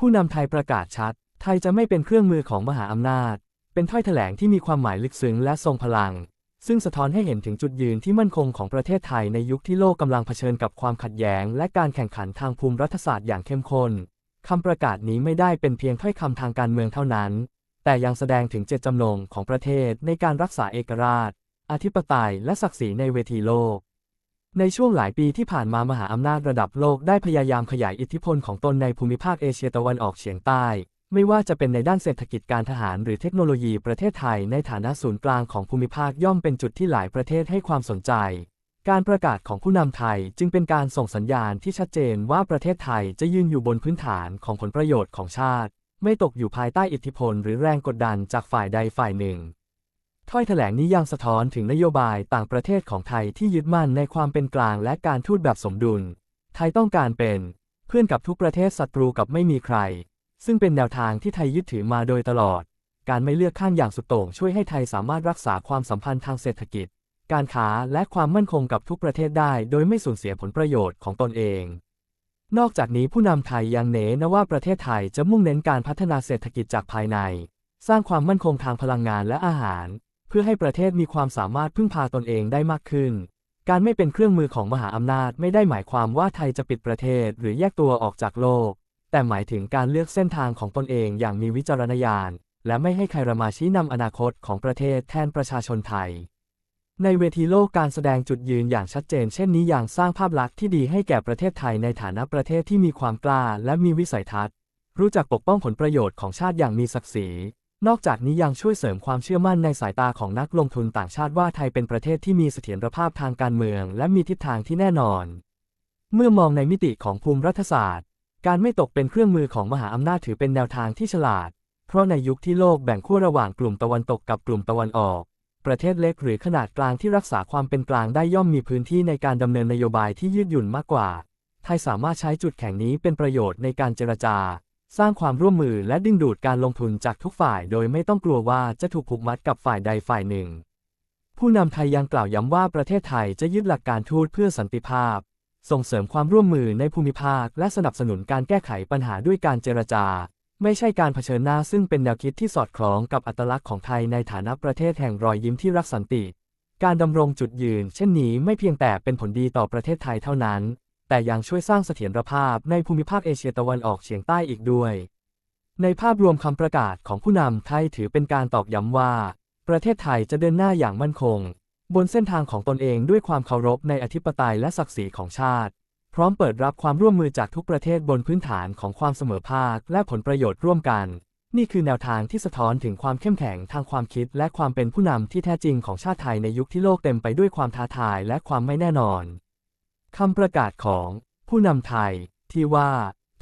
ผู้นำไทยประกาศชัด ไทยจะไม่เป็นเครื่องมือของมหาอำนาจ เป็นถ้อยแถลงที่มีความหมายลึกซึ้งและทรงพลัง ซึ่งสะท้อนให้เห็นถึงจุดยืนที่มั่นคงของประเทศไทยในยุคที่โลกกำลังเผชิญกับความขัดแย้ง และการแข่งขันทางภูมิรัฐศาสตร์อย่างเข้มข้นคำประกาศนี้ไม่ได้เป็นเพียงถ้อยคำทางการเมืองเท่านั้น แต่ยังแสดงถึงเจตจำนงของประเทศในการรักษาเอกราช อธิปไตยและศักดิ์ศรีในเวทีโลก ในช่วงหลายปีที่ผ่านมามหาอำนาจระดับโลกได้พยายามขยายอิทธิพลของตนในภูมิภาคเอเชียตะวันออกเฉียงใต้ ไม่ว่าจะเป็นในด้านเศรษฐกิจการทหารหรือเทคโนโลยีประเทศไทยในฐานะศูนย์กลางของภูมิภาคย่อมเป็นจุดที่หลายประเทศให้ความสนใจ การประกาศของผู้นำไทยจึงเป็นการส่งสัญญาณที่ชัดเจนว่าประเทศไทยจะยืนอยู่บนพื้นฐานของผลประโยชน์ของชาติ ไม่ตกอยู่ภายใต้อิทธิพลหรือแรงกดดันจากฝ่ายใดฝ่ายหนึ่ง ถ้อยแถลงนี้ยังสะท้อนถึงนโยบายต่างประเทศของไทยที่ยึดมั่นในความเป็นกลางและการทูตแบบสมดุล ไทยต้องการเป็น เพื่อนกับทุกประเทศศัตรูกับไม่มีใคร ซึ่งเป็นแนวทางที่ไทยยึดถือมาโดยตลอด การไม่เลือกข้างอย่างสุดโต่งช่วยให้ไทยสามารถรักษาความสัมพันธ์ทางเศรษฐกิจ การค้าและความมั่นคงกับทุกประเทศได้ โดยไม่สูญเสียผลประโยชน์ของตนเอง นอกจากนี้ผู้นำไทยยังเน้นว่าประเทศไทยจะมุ่งเน้นการพัฒนาเศรษฐกิจจากภายใน สร้างความมั่นคงทางพลังงานและอาหาร พื่อให้ประเทศมีความสามารถพึ่งพาตนเองได้มากขึ้น การไม่เป็นเครื่องมือของมหาอำนาจไม่ได้หมายความว่าไทยจะปิดประเทศหรือแยกตัวออกจากโลก แต่หมายถึงการเลือกเส้นทางของตนเองอย่างมีวิจารณญาณ และไม่ให้ใครมาชี้นำอนาคตของประเทศแทนประชาชนไทย ในเวทีโลกการแสดงจุดยืนอย่างชัดเจน เช่นนี้อย่างสร้างภาพลักษณ์ที่ดีให้แก่ประเทศไทยในฐานะประเทศที่มีความกล้าและมีวิสัยทัศน์ รู้จักปกป้องผลประโยชน์ของชาติอย่างมีศักดิ์ศรี นอกจากนี้ยังช่วยเสริมความเชื่อมั่นในสายตาของนักลงทุนต่างชาติว่าไทยเป็นประเทศที่มีเสถียรภาพทางการเมือง และมีทิศทางที่แน่นอน เมื่อมองในมิติของภูมิรัฐศาสตร์ การไม่ตกเป็นเครื่องมือของมหาอำนาจถือเป็นแนวทางที่ฉลาด เพราะในยุคที่โลกแบ่งขั้วระหว่างกลุ่มตะวันตกกับกลุ่มตะวันออก ประเทศเล็กหรือขนาดกลางที่รักษาความเป็นกลางได้ย่อมมีพื้นที่ในการดำเนินนโยบายที่ยืดหยุ่นมากกว่า ไทยสามารถใช้จุดแข็งนี้เป็นประโยชน์ในการเจรจา สร้างความร่วมมือและดึงดูดการลงทุนจากทุกฝ่ายโดยไม่ต้องกลัวว่าจะถูกผูกมัดกับฝ่ายใดฝ่ายหนึ่ง ผู้นำไทยยังกล่าวย้ำว่าประเทศไทยจะยึดหลักการทูตเพื่อสันติภาพ ส่งเสริมความร่วมมือในภูมิภาค และสนับสนุนการแก้ไขปัญหาด้วยการเจรจา ไม่ใช่การเผชิญหน้าซึ่งเป็นแนวคิดที่สอดคล้องกับอัตลักษณ์ของไทยในฐานะประเทศแห่งรอยยิ้มที่รักสันติ การดำรงจุดยืน เช่นนี้ไม่เพียงแต่เป็นผลดีต่อประเทศไทยเท่านั้น แต่ยังช่วยสร้างเสถียรภาพในภูมิภาคเอเชียตะวันออกเฉียงใต้อีกด้วย ในภาพรวมคำประกาศของผู้นำไทยถือเป็นการตอกย้ำว่า ประเทศไทยจะเดินหน้าอย่างมั่นคง บนเส้นทางของตนเองด้วยความเคารพในอธิปไตยและศักดิ์ศรีของชาติ พร้อมเปิดรับความร่วมมือจากทุกประเทศบนพื้นฐานของความเสมอภาคและผลประโยชน์ร่วมกัน นี่คือแนวทางที่สะท้อนถึงความเข้มแข็งทางความคิด และความเป็นผู้นำที่แท้จริงของชาติไทยในยุคที่โลกเต็มไปด้วยความท้าทายและความไม่แน่นอน คำประกาศของผู้นำไทยที่ว่า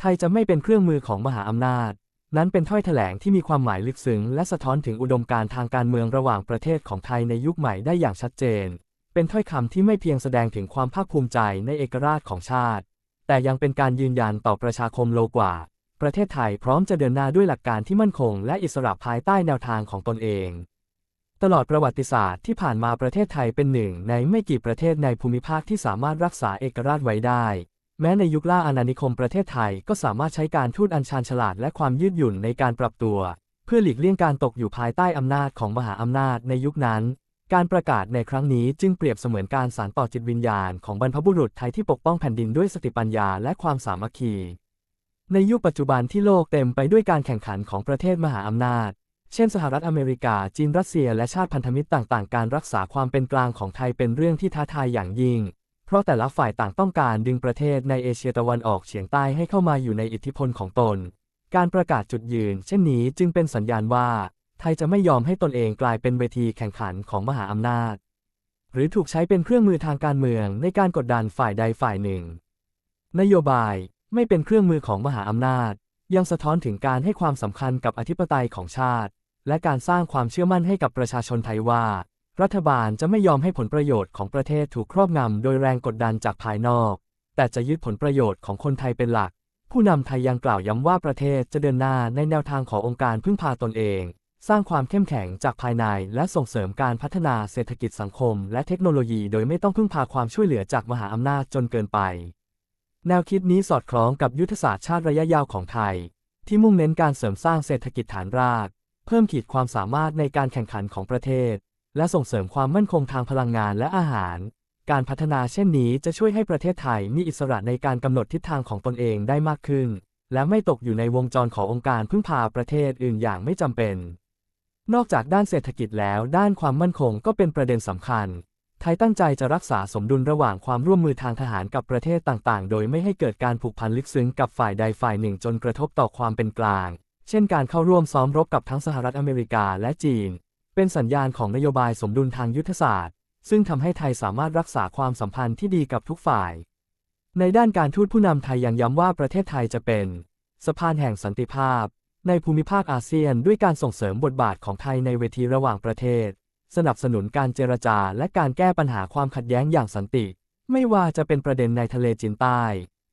ไทยจะไม่เป็นเครื่องมือของมหาอำนาจ นั้นเป็นถ้อยแถลงที่มีความหมายลึกซึ้งและสะท้อนถึงอุดมการทางการเมืองระหว่างประเทศของไทยในยุคใหม่ได้อย่างชัดเจน เป็นถ้อยคำที่ไม่เพียงแสดงถึงความภาคภูมิใจในเอกราชของชาติ แต่ยังเป็นการยืนยันต่อประชาคมโลกว่า ประเทศไทยพร้อมจะเดินหน้าด้วยหลักการที่มั่นคง และอิสระภายใต้แนวทางของตนเอง ตลอดประวัติศาสตร์ที่ผ่านมาประเทศไทยเป็นหนึ่งในไม่กี่ประเทศในภูมิภาคที่สามารถรักษาเอกราชไว้ได้ แม้ในยุคล่าอาณานิคมประเทศไทยก็สามารถใช้การทูตอัญชานฉลาดและความยืดหยุ่นในการปรับตัว เพื่อหลีกเลี่ยงการตกอยู่ภายใต้อำนาจของมหาอำนาจในยุคนั้น การประกาศในครั้งนี้จึงเปรียบเสมือนการสานต่อจิตวิญญาณของบรรพบุรุษไทยที่ปกป้องแผ่นดินด้วยสติปัญญาและความสามัคคีในยุคปัจจุบันที่โลกเต็มไปด้วยการแข่งขันของประเทศมหาอำนาจ เช่น สหรัฐอเมริกา จีน รัสเซีย และชาติพันธมิตรต่างๆ การรักษาความเป็นกลางของไทยเป็นเรื่องที่ท้าทายอย่างยิ่ง เพราะแต่ละฝ่ายต่างต้องการดึงประเทศในเอเชียตะวันออกเฉียงใต้ให้เข้ามาอยู่ในอิทธิพลของตน การประกาศจุดยืน เช่นนี้จึงเป็นสัญญาณว่า ไทยจะไม่ยอมให้ตนเองกลายเป็นเวทีแข่งขันของมหาอำนาจ หรือถูกใช้เป็นเครื่องมือทางการเมืองในการกดดันฝ่ายใดฝ่ายหนึ่ง นโยบายไม่เป็นเครื่องมือของมหาอำนาจ ยังสะท้อนถึงการให้ความสำคัญกับอธิปไตยของชาติ และการสร้างความเชื่อมั่นให้กับประชาชนไทยว่า รัฐบาลจะไม่ยอมให้ผลประโยชน์ของประเทศถูกครอบงำโดยแรงกดดันจากภายนอก แต่จะยึดผลประโยชน์ของคนไทยเป็นหลัก ผู้นำไทยยังกล่าวย้ำว่าประเทศจะเดินหน้าในแนวทางขององค์การพึ่งพาตนเอง สร้างความเข้มแข็งจากภายในและส่งเสริมการพัฒนาเศรษฐกิจสังคม และเทคโนโลยี โดยไม่ต้องพึ่งพาความช่วยเหลือจากมหาอำนาจจนเกินไป แนวคิดนี้สอดคล้องกับยุทธศาสตร์ชาติระยะยาวของไทย ที่มุ่งเน้นการเสริมสร้างเศรษฐกิจฐานราก เพิ่มขีดความสามารถในการแข่งขันของประเทศ และส่งเสริมความมั่นคงทางพลังงานและอาหาร การพัฒนาเช่นนี้จะช่วยให้ประเทศไทยมีอิสระในการกำหนดทิศทางของตนเองได้มากขึ้น และไม่ตกอยู่ในวงจรขององค์การพึ่งพาประเทศอื่นอย่างไม่จำเป็น นอกจากด้านเศรษฐกิจแล้ว ด้านความมั่นคงก็เป็นประเด็นสำคัญ ไทยตั้งใจจะรักษาสมดุลระหว่างความร่วมมือทางทหารกับประเทศต่างๆ โดยไม่ให้เกิดการผูกพันลึกซึ้งกับฝ่ายใดฝ่ายหนึ่งจนกระทบต่อความเป็นกลาง เช่นการเข้าร่วมซ้อมรบกับทั้งสหรัฐอเมริกาและจีน เป็นสัญญาณของนโยบายสมดุลทางยุทธศาสตร์ ซึ่งทำให้ไทยสามารถรักษาความสัมพันธ์ที่ดีกับทุกฝ่าย ในด้านการทูตผู้นำไทยยังย้ำว่าประเทศไทยจะเป็นสะพานแห่งสันติภาพ ในภูมิภาคอาเซียนด้วยการส่งเสริมบทบาทของไทยในเวทีระหว่างประเทศ สนับสนุนการเจรจาและการแก้ปัญหาความขัดแย้งอย่างสันติ ไม่ว่าจะเป็นประเด็นในทะเลจีนใต้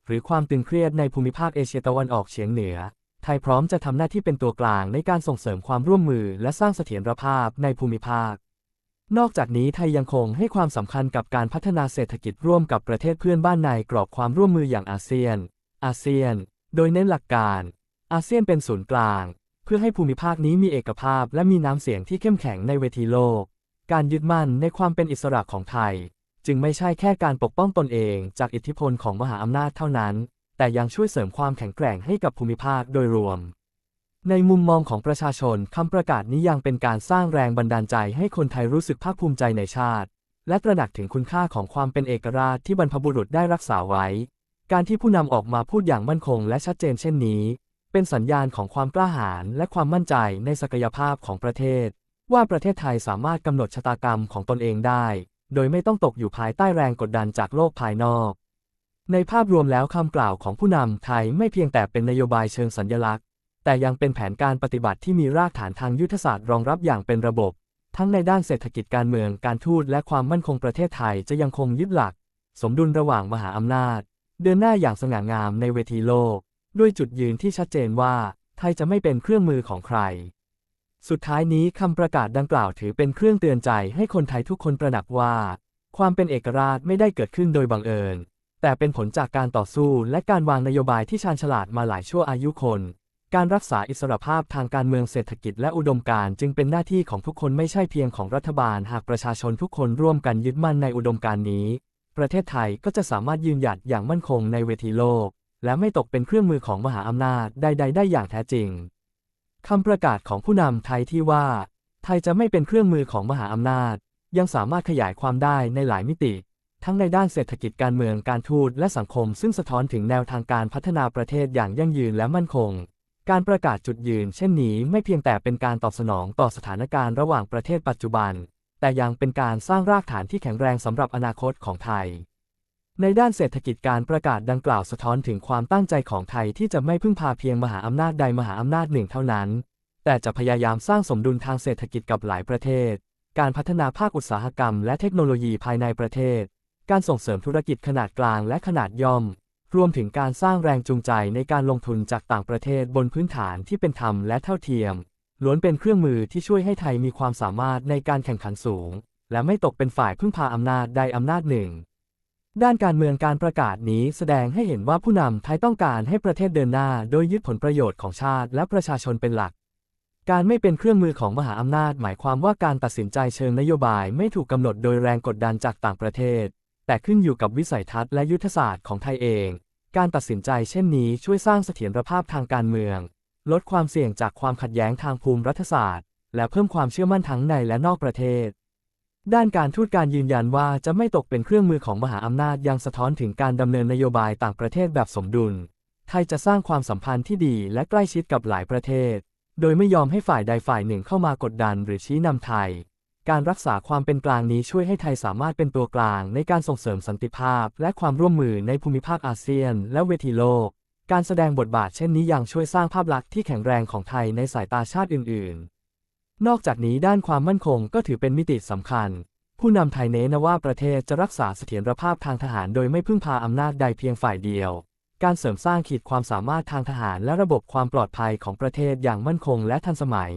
หรือความตึงเครียดในภูมิภาคเอเชียตะวันออกเฉียงเหนือ ไทยพร้อมจะทำหน้าที่เป็นตัวกลางในการส่งเสริมความร่วมมือและสร้างเสถียรภาพในภูมิภาค นอกจากนี้ไทยยังคงให้ความสำคัญกับการพัฒนาเศรษฐกิจร่วมกับประเทศเพื่อนบ้านในกรอบความร่วมมืออย่างอาเซียน อาเซียน โดยเน้นหลักการ อาเซียนเป็นศูนย์กลาง พื่อให้ภูมิภาคนี้มีเอกภาพและมีน้ำเสียงที่เข้มแข็งในเวทีโลก การยึดมั่นในความเป็นอิสระของไทย จึงไม่ใช่แค่การปกป้องตนเองจากอิทธิพลของมหาอำนาจเท่านั้น แต่ยังช่วยเสริมความแข็งแกร่งให้กับภูมิภาคโดยรวม ในมุมมองของประชาชนคำประกาศนี้ยังเป็นการสร้างแรงบันดาลใจให้คนไทยรู้สึกภาคภูมิใจในชาติ และตระหนักถึงคุณค่าของความเป็นเอกราชที่บรรพบุรุษได้รักษาไว้ การที่ผู้นำออกมาพูดอย่างมั่นคงและชัดเจนเช่นนี้ เป็นสัญญาณของความกล้าหาญและความมั่นใจในศักยภาพของประเทศ ว่าประเทศไทยสามารถกำหนดชะตากรรมของตนเองได้ โดยไม่ต้องตกอยู่ภายใต้แรงกดดันจากโลกภายนอก ในภาพรวมแล้วคำกล่าวของผู้นำไทยไม่เพียงแต่เป็นนโยบายเชิงสัญลักษณ์ แต่ยังเป็นแผนการปฏิบัติที่มีรากฐานทางยุทธศาสตร์รองรับอย่างเป็นระบบ ทั้งในด้านเศรษฐกิจการเมืองการทูตและความมั่นคงประเทศไทยจะยังคงยึดหลัก สมดุลระหว่างมหาอำนาจ เดินหน้าอย่างสง่างามในเวทีโลก ด้วยจุดยืนที่ชัดเจนว่าไทยจะไม่เป็นเครื่องมือของใคร สุดท้ายนี้คำประกาศดังกล่าวถือเป็นเครื่องเตือนใจให้คนไทยทุกคนตระหนักว่า ความเป็นเอกราชไม่ได้เกิดขึ้นโดยบังเอิญ แต่เป็นผลจากการต่อสู้และการวางนโยบายที่ชาญฉลาดมาหลายชั่วอายุคน การรักษาอิสรภาพทางการเมืองเศรษฐกิจและอุดมการณ์จึงเป็นหน้าที่ของทุกคนไม่ใช่เพียงของรัฐบาล หากประชาชนทุกคนร่วมกันยึดมั่นในอุดมการณ์นี้ ประเทศไทยก็จะสามารถยืนหยัดอย่างมั่นคงในเวทีโลก และไม่ตกเป็นเครื่องมือของมหาอำนาจใดๆได้อย่างแท้จริงคำประกาศของผู้นำไทยที่ว่า ไทยจะไม่เป็นเครื่องมือของมหาอำนาจ ยังสามารถขยายความได้ในหลายมิติ ทั้งในด้านเศรษฐกิจการเมืองการทูตและสังคม ซึ่งสะท้อนถึงแนวทางการพัฒนาประเทศอย่างยั่งยืนและมั่นคง การประกาศจุดยืน เช่นนี้ไม่เพียงแต่เป็นการตอบสนองต่อสถานการณ์ระหว่างประเทศปัจจุบัน แต่ยังเป็นการสร้างรากฐานที่แข็งแรงสำหรับอนาคตของไทย ในด้านเศรษฐกิจการประกาศดังกล่าวสะท้อนถึงความตั้งใจของไทยที่จะไม่พึ่งพาเพียงมหาอำนาจใดมหาอำนาจหนึ่งเท่านั้น แต่จะพยายามสร้างสมดุลทางเศรษฐกิจกับหลายประเทศ การพัฒนาภาคอุตสาหกรรมและเทคโนโลยีภายในประเทศ การส่งเสริมธุรกิจขนาดกลางและขนาดย่อม รวมถึงการสร้างแรงจูงใจในการลงทุนจากต่างประเทศบนพื้นฐานที่เป็นธรรมและเท่าเทียม ล้วนเป็นเครื่องมือที่ช่วยให้ไทยมีความสามารถในการแข่งขันสูง และไม่ตกเป็นฝ่ายพึ่งพาอำนาจใดอำนาจหนึ่ง ด้านการเมืองการประกาศนี้แสดงให้เห็นว่าผู้นำไทยต้องการให้ประเทศเดินหน้าโดยยึดผลประโยชน์ของชาติและประชาชนเป็นหลัก การไม่เป็นเครื่องมือของมหาอำนาจ หมายความว่าการตัดสินใจเชิงนโยบายไม่ถูกกำหนดโดยแรงกดดันจากต่างประเทศ แต่ขึ้นอยู่กับวิสัยทัศน์และยุทธศาสตร์ของไทยเอง การตัดสินใจเช่นนี้ช่วยสร้างเสถียรภาพทางการเมือง ลดความเสี่ยงจากความขัดแย้งทางภูมิรัฐศาสตร์ และเพิ่มความเชื่อมั่นทั้งในและนอกประเทศ ด้านการทูตการยืนยันว่าจะไม่ตกเป็นเครื่องมือของมหาอำนาจยังสะท้อนถึงการดำเนินนโยบายต่างประเทศแบบสมดุล ไทยจะสร้างความสัมพันธ์ที่ดีและใกล้ชิดกับหลายประเทศ โดยไม่ยอมให้ฝ่ายใดฝ่ายหนึ่งเข้ามากดดันหรือชี้นำไทย การรักษาความเป็นกลางนี้ช่วยให้ไทยสามารถเป็นตัวกลางในการส่งเสริมสันติภาพ และความร่วมมือในภูมิภาคอาเซียน และเวทีโลก การแสดงบทบาทเช่นนี้ยังช่วยสร้างภาพลักษณ์ที่แข็งแรงของไทยในสายตาชาติอื่น ๆ นอกจากนี้ด้านความมั่นคงก็ถือเป็นมิติสำคัญ ผู้นำไทยเน้นว่าประเทศจะรักษาเสถียรภาพทางทหารโดยไม่พึ่งพาอำนาจใดเพียงฝ่ายเดียว การเสริมสร้างขีดความสามารถทางทหารและระบบความปลอดภัยของประเทศอย่างมั่นคงและทันสมัย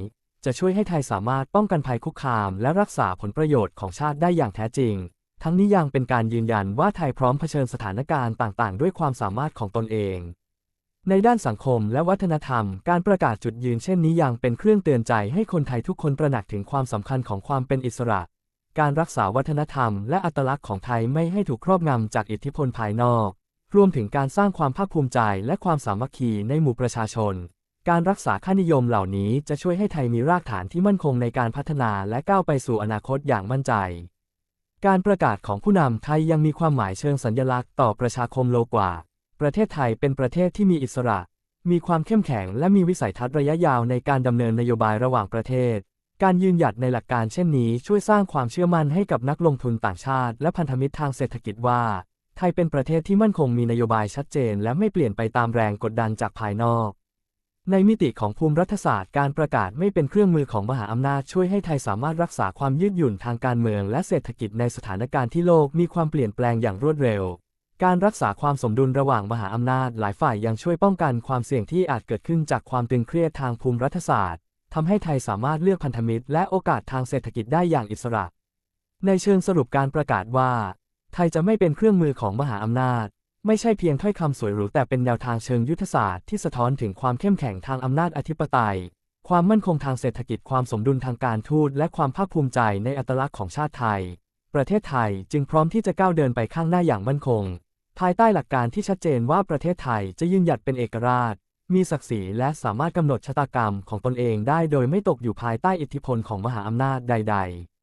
จะช่วยให้ไทยสามารถป้องกันภัยคุกคาม และรักษาผลประโยชน์ของชาติได้อย่างแท้จริง ทั้งนี้ยังเป็นการยืนยันว่าไทยพร้อมเผชิญสถานการณ์ต่าง ๆ ด้วยความสามารถของตนเอง ในด้านสังคมและวัฒนธรรม การประกาศจุดยืนเช่นนี้ยังเป็นเครื่องเตือนใจให้คนไทยทุกคนตระหนักถึงความสำคัญของความเป็นอิสระ การรักษาวัฒนธรรมและอัตลักษณ์ของไทยไม่ให้ถูกครอบงำจากอิทธิพลภายนอก รวมถึงการสร้างความภาคภูมิใจและความสามัคคีในหมู่ประชาชน การรักษาค่านิยมเหล่านี้จะช่วยให้ไทยมีรากฐานที่มั่นคงในการพัฒนาและก้าวไปสู่อนาคตอย่างมั่นใจ การประกาศของผู้นำไทยยังมีความหมายเชิงสัญลักษณ์ต่อประชาคมโลกว่า ประเทศไทยเป็นประเทศที่มีอิสระ มีความเข้มแข็ง และมีวิสัยทัศน์ระยะยาวในการดำเนินนโยบายระหว่างประเทศ การยืนหยัดในหลักการเช่นนี้ช่วยสร้างความเชื่อมั่นให้กับนักลงทุนต่างชาติ และพันธมิตรทางเศรษฐกิจว่า ไทยเป็นประเทศที่มั่นคงมีนโยบายชัดเจน และไม่เปลี่ยนไปตามแรงกดดันจากภายนอก ในมิติของภูมิรัฐศาสตร์การประกาศไม่เป็นเครื่องมือของมหาอำนาจช่วยให้ไทยสามารถรักษาความยืดหยุ่นทางการเมือง และเศรษฐกิจในสถานการณ์ที่โลกมีความเปลี่ยนแปลงอย่างรวดเร็ว การรักษาความสมดุลระหว่างมหาอำนาจหลายฝ่ายยังช่วยป้องกันความเสี่ยงที่อาจเกิดขึ้นจากความตึงเครียดทางภูมิรัฐศาสตร์ทำให้ไทยสามารถเลือกพันธมิตรและโอกาสทางเศรษฐกิจได้อย่างอิสระ ในเชิงสรุปการประกาศว่า ไทยจะไม่เป็นเครื่องมือของมหาอำนาจ ไม่ใช่เพียงถ้อยคำสวยหรูแต่เป็นแนวทางเชิงยุทธศาสตร์ที่สะท้อนถึงความเข้มแข็งทางอำนาจอธิปไตย ความมั่นคงทางเศรษฐกิจความสมดุลทางการทูตและความภาคภูมิใจในอัตลักษณ์ของชาติไทย ประเทศไทยจึงพร้อมที่จะก้าวเดินไปข้างหน้าอย่างมั่นคง ภายใต้หลักการที่ชัดเจนว่าประเทศไทยจะยืนหยัดเป็นเอกราช มีศักดิ์ศรีและสามารถกำหนดชะตากรรมของตนเองได้โดยไม่ตกอยู่ภายใต้อิทธิพลของมหาอำนาจใด ๆ